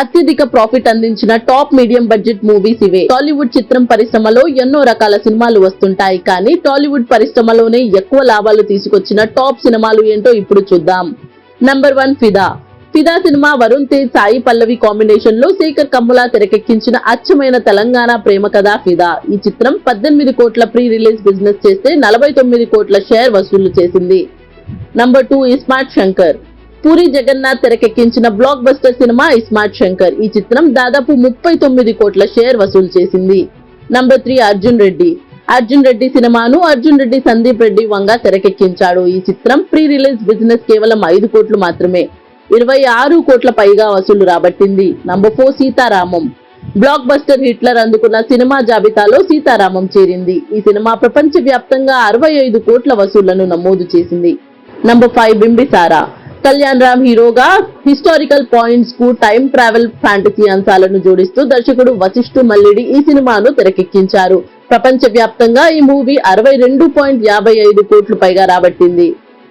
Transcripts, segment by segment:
అత్యధిక ప్రాఫిట్ అందించిన top medium budget movies ఇవే. టాలీవుడ్ చిత్రం పరిశ్రమలో ఎన్నో రకాల సినిమాలు వస్తుంటాయి కానీ టాలీవుడ్ పరిశ్రమలోనే ఎక్కువ లాభాలు తీసుకొచ్చిన టాప్ సినిమాలు ఏంటో ఇప్పుడు చూద్దాం. Number one Fidaa. Fidaa cinema Varun Tej Sai Pallavi కాంబినేషన్లో శేఖర్ కమ్ముల తెరకెక్కించిన అచ్చమైన తెలంగాణ ప్రేమ కథ ఫిదా. ఈ చిత్రం పద్దెనిమిది కోట్ల ప్రీ రిలీజ్ బిజినెస్ చేస్తే నలభై తొమ్మిది కోట్ల షేర్ వసూలు చేసింది. Number two iSmart Shankar. Puri Jagannadh తెరకెక్కించిన blockbuster cinema iSmart Shankar. ఈ చిత్రం దాదాపు ముప్పై తొమ్మిది కోట్ల షేర్ వసూలు చేసింది. Number three Arjun Reddy. Arjun Reddy సినిమాను అర్జున్ రెడ్డి సందీప్ రెడ్డి వంగ తెరకెక్కించాడు. ఈ చిత్రం ప్రీ రిలీజ్ బిజినెస్ కేవలం ఐదు కోట్లు మాత్రమే. ఇరవై ఆరు కోట్ల పైగా వసూలు రాబట్టింది. Number four Sita Ramam. Block buster హిట్లర్ అందుకున్న సినిమా జాబితాలో సీతారామం చేరింది. ఈ సినిమా ప్రపంచ వ్యాప్తంగా అరవై ఐదు కోట్ల వసూళ్ళను నమోదు చేసింది. Number five Bimbisara. Kalyan Ram హీరోగా హిస్టారికల్ పాయింట్స్కు టైం ట్రావెల్ ఫ్యాంటసీ అంశాలను జోడిస్తూ దర్శకుడు వశిష్ఠు మల్లిడి ఈ సినిమాను తెరకెక్కించారు. ప్రపంచ వ్యాప్తంగా ఈ మూవీ అరవై రెండు పాయింట్ యాభై ఐదు కోట్లు పైగా రాబట్టింది.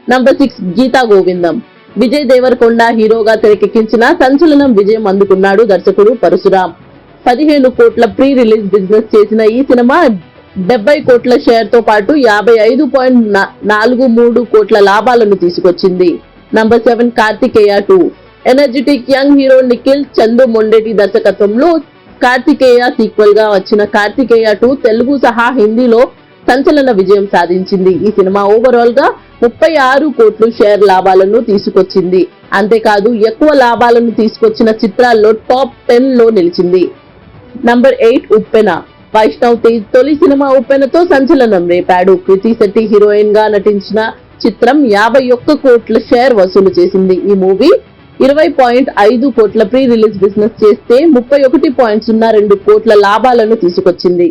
Number six Geetha Govindam. Vijay Deverakonda హీరోగా తెరకెక్కించిన సంచలనం విజయం అందుకున్నాడు దర్శకుడు పరశురాం. పదిహేను కోట్ల ప్రీ రిలీజ్ బిజినెస్ చేసిన ఈ సినిమా డెబ్బై కోట్ల షేర్తో పాటు యాభై ఐదు పాయింట్ నాలుగు మూడు కోట్ల లాభాలను తీసుకొచ్చింది. Number seven Karthikeya two energetic young hero Nikhil Chandoo Mondeti దర్శకత్వంలో కార్తికేయ సీక్వెల్గా వచ్చిన కార్తికేయ టూ తెలుగు సహా హిందీలో సంచలన విజయం సాధించింది. ఈ సినిమా ఓవరాల్గా ముప్పై ఆరు కోట్లు షేర్ లాభాలను తీసుకొచ్చింది. అంతేకాదు ఎక్కువ లాభాలను తీసుకొచ్చిన చిత్రాల్లో టాప్ టెన్లో నిలిచింది. Number eight Uppena. Vaishnav Tej తొలి సినిమా ఉప్పెనతో సంచలనం రేపాడు. కృతి శెట్టి హీరోయిన్గా నటించిన చిత్రం యాభై ఒక్క కోట్ల షేర్ వసూలు చేసింది. ఈ మూవీ ఇరవై పాయింట్ ఐదు కోట్ల ప్రీ రిలీజ్ బిజినెస్ చేస్తే ముప్పై ఒకటి పాయింట్ సున్నా రెండు కోట్ల లాభాలను తీసుకొచ్చింది.